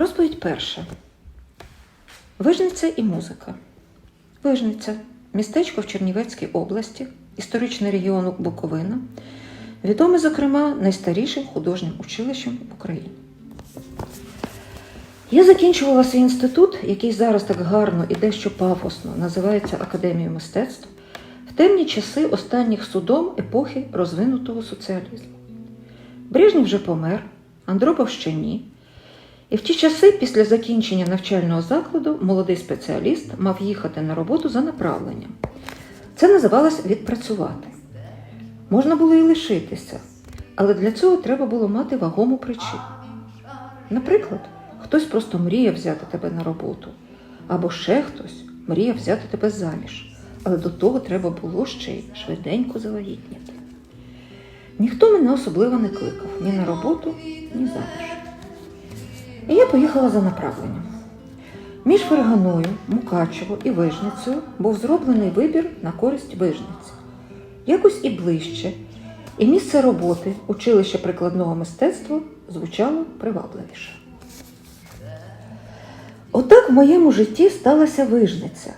Розповідь перша. Вижниця і музика. Вижниця містечко в Чернівецькій області, історичний регіон Буковина, відоме, зокрема, найстарішим художнім училищем в Україні. Я закінчувала свій інститут, який зараз так гарно і дещо пафосно називається Академією мистецтв, в темні часи останніх судом епохи розвинутого соціалізму. Брежнєв вже помер, Андропов ще ні. І в ті часи, після закінчення навчального закладу, молодий спеціаліст мав їхати на роботу за направленням. Це називалось відпрацювати. Можна було і лишитися, але для цього треба було мати вагому причину. Наприклад, хтось просто мріяв взяти тебе на роботу, або ще хтось мріяв взяти тебе заміж, але до того треба було ще й швиденько завагітніти. Ніхто мене особливо не кликав ні на роботу, ні заміж. І я поїхала за направленням. Між Ферганою, Мукачево і Вижницею був зроблений вибір на користь Вижниці. Якось і ближче, і місце роботи, училище прикладного мистецтва звучало привабливіше. Отак в моєму житті сталася Вижниця,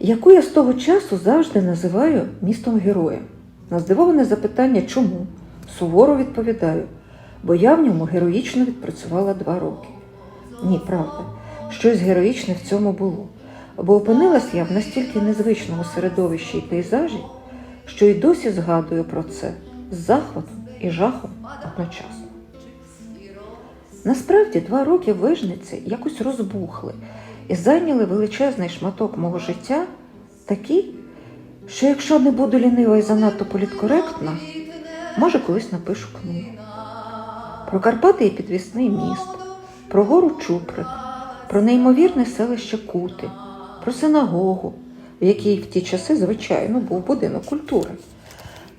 яку я з того часу завжди називаю містом героя. На здивоване запитання, чому? Суворо відповідаю, бо я в ньому героїчно відпрацювала два роки. Ні, правда, щось героїчне в цьому було, бо опинилась я в настільки незвичному середовищі і пейзажі, що й досі згадую про це з захватом і жахом одночасно. Насправді, два роки вижниці якось розбухли і зайняли величезний шматок мого життя такий, що якщо не буду лінива і занадто політкоректна, може колись напишу книгу. Про Карпати і підвісний міст, про гору Чуприк, про неймовірне селище Кути, про синагогу, в якій в ті часи, звичайно, був будинок культури,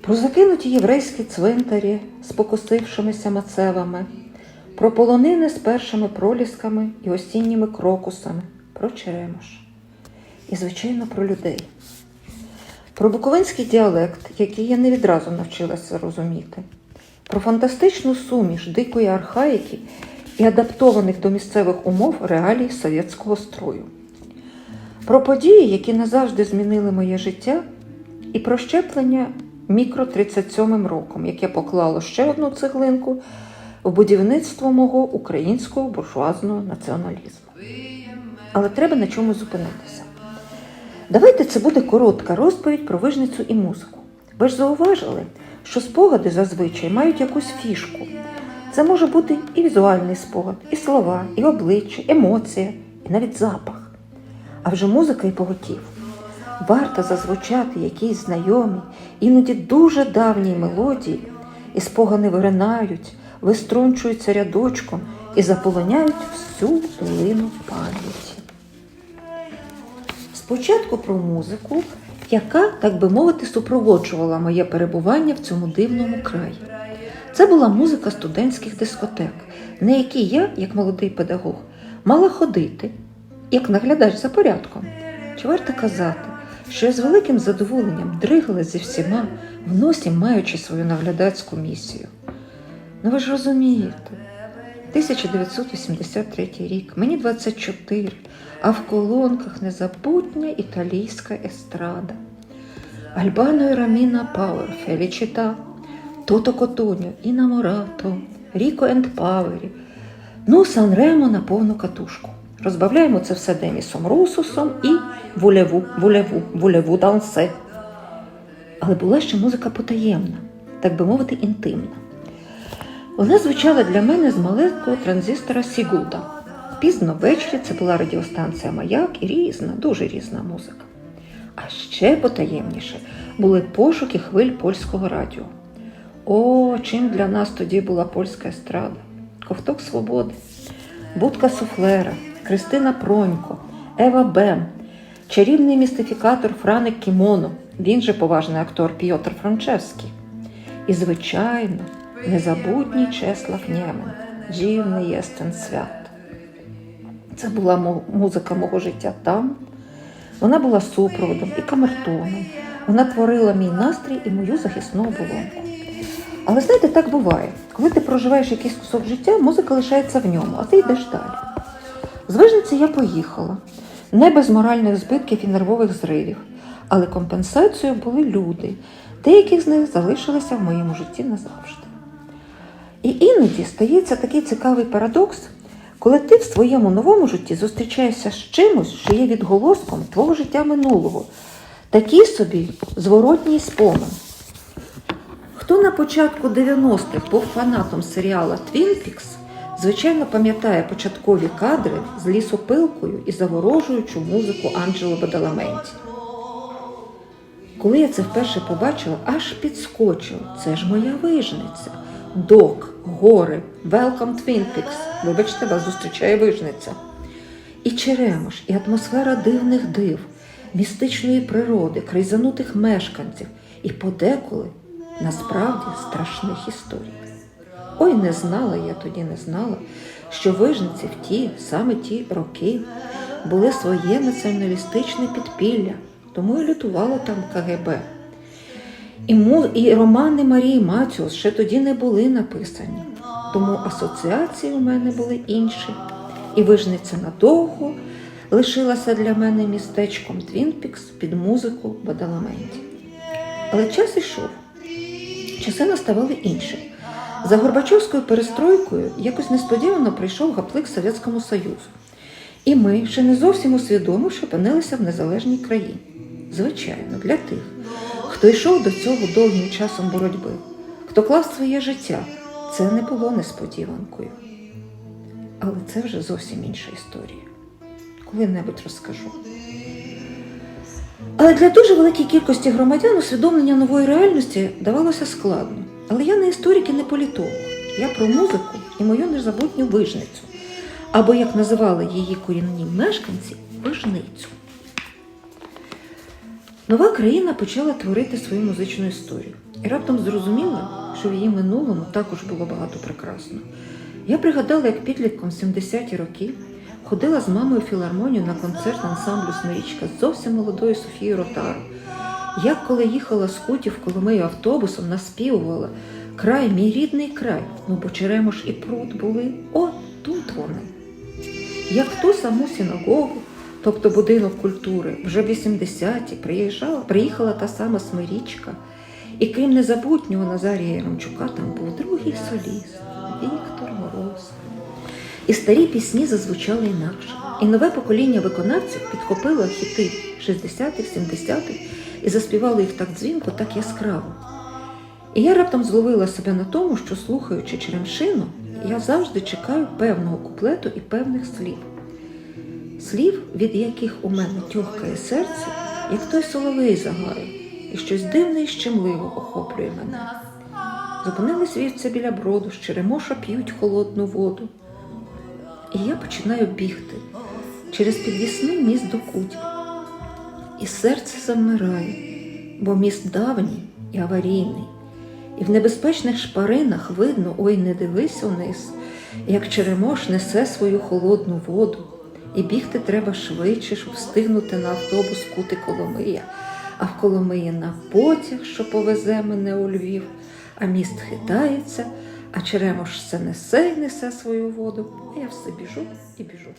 про закинуті єврейські цвинтарі з покосившимися мацевами, про полонини з першими пролісками і осінніми крокусами, про черемош. І, звичайно, про людей. Про буковинський діалект, який я не відразу навчилася розуміти, про фантастичну суміш дикої архаїки і адаптованих до місцевих умов реалій совєтського строю, про події, які назавжди змінили моє життя, і про щеплення мікро 37 роком, яке поклало ще одну цеглинку в будівництво мого українського буржуазного націоналізму. Але треба на чомусь зупинитися. Давайте це буде коротка розповідь про вижницю і музику. Ви ж зауважили, що спогади зазвичай мають якусь фішку. Це може бути і візуальний спогад, і слова, і обличчя, емоція, і навіть запах. А вже музика і поготів. Варто зазвучати якійсь знайомій, іноді дуже давній мелодії, і спогани виринають, виструнчуються рядочком і заполоняють всю долину пам'яті. Спочатку про музику, яка, так би мовити, супроводжувала моє перебування в цьому дивному краї. Це була музика студентських дискотек, на якій я, як молодий педагог, мала ходити, як наглядач за порядком. Чи варто казати, що я з великим задоволенням дригала зі всіма, в носі маючи свою наглядацьку місію. Ну ви ж розумієте, 1983 рік, мені 24, а в колонках незабутня італійська естрада. Альбано і Раміна Пауер, Фелічіта, Тото Котоньо, Іна Морато, Ріко енд Павері, ну Сан-Ремо на повну катушку. Розбавляємо це все Демісом Русусом і вулеву, вулеву, вулеву дансе. Але була ще музика потаємна, так би мовити, інтимна. Вона звучала для мене з маленького транзистора Сігуда. Пізно ввечері це була радіостанція Маяк і різна, дуже різна музика. А ще потаємніше були пошуки хвиль польського радіо. О, чим для нас тоді була польська естрада, ковток свободи, будка суфлера, Кристина Пронько, Ева Бем, чарівний містифікатор Франик Кімоно, він же поважний актор Пьотр Франчевський. І, звичайно, незабутній Чеслав Нємен, Дівний єстен свят. Це була музика мого життя там. Вона була супроводом і камертоном. Вона творила мій настрій і мою захисну оболонку. Але знаєте, так буває. Коли ти проживаєш якийсь кусок життя, музика лишається в ньому, а ти йдеш далі. З Вижниці я поїхала. Не без моральних збитків і нервових зривів, але компенсацією були люди. Деякі з них залишилися в моєму житті назавжди. І іноді стається такий цікавий парадокс, коли ти в своєму новому житті зустрічаєшся з чимось, що є відголоском твого життя минулого, такий собі зворотній спомин. Хто на початку 90-х був фанатом серіала Twin Peaks, звичайно пам'ятає початкові кадри з лісопилкою і заворожуючу музику Анджело Бадаламенті. Коли я це вперше побачила, аж підскочив. Це ж моя вижниця. Док, гори, Twin Peaks. Вибачте, вас зустрічає вижниця. І черемош, і атмосфера дивних див, містичної природи, крейзанутих мешканців, і подеколи насправді страшних історій. Ой, не знала я тоді, не знала, що вижниці в ті, саме ті роки були своє націоналістичне підпілля, тому і лютувало там КГБ. І, му, і романи Марії Маціос ще тоді не були написані, тому асоціації у мене були інші. І вижниця надовго лишилася для мене містечком Твінпікс під музику Бадаламенті. Але час ішов, часи наставали інші. За Горбачовською перестройкою якось несподівано прийшов гаплик Совєтському Союзу. І ми, ще не зовсім усвідомивши, опинилися в незалежній країні. Звичайно, для тих, хто йшов до цього довгим часом боротьби, хто клав своє життя, це не було несподіванкою. Але це вже зовсім інша історія. Коли-небудь розкажу. Але для дуже великої кількості громадян усвідомлення нової реальності давалося складно. Але я не історик і не політолог. Я про музику і мою незабутню вижницю, або, як називали її корінні мешканці, вижницю. Нова країна почала творити свою музичну історію. І раптом зрозуміла, що в її минулому також було багато прекрасного. Я пригадала, як підлітком 70-ті роки ходила з мамою філармонію на концерт ансамблю Смирічка з зовсім молодою Софією Ротару. Як коли їхала з кутів Коломию автобусом, наспівувала край, мій рідний край, ну бо Черемош і пруд були, о, тут вони. Як ту саму синагогу, тобто будинок культури, вже в 80-ті приїжджала, приїхала та сама Смирічка, і крім незабутнього Назарія Яремчука, там був другий соліст Віктор Мороз. І старі пісні зазвучали інакше. І нове покоління виконавців підхопило хіти 60-х, 70-х і заспівало їх так дзвінко, так яскраво. І я раптом зловила себе на тому, що, слухаючи Черемшину, я завжди чекаю певного куплету і певних слів. Слів, від яких у мене тьохкає серце, як той соловей загарив, і щось дивне і щемливо охоплює мене. Зупинились вівця біля броду, з черемоша п'ють холодну воду. І я починаю бігти через підвісний міст до кутів. І серце завмирає, бо міст давній і аварійний. І в небезпечних шпаринах видно, ой, не дивись униз, як черемош несе свою холодну воду. І бігти треба швидше, щоб встигнути на автобус кути Коломия, а в Коломиї на потяг, що повезе мене у Львів, а міст хитається, а черемош все несе й несе свою воду, а я все біжу і біжу.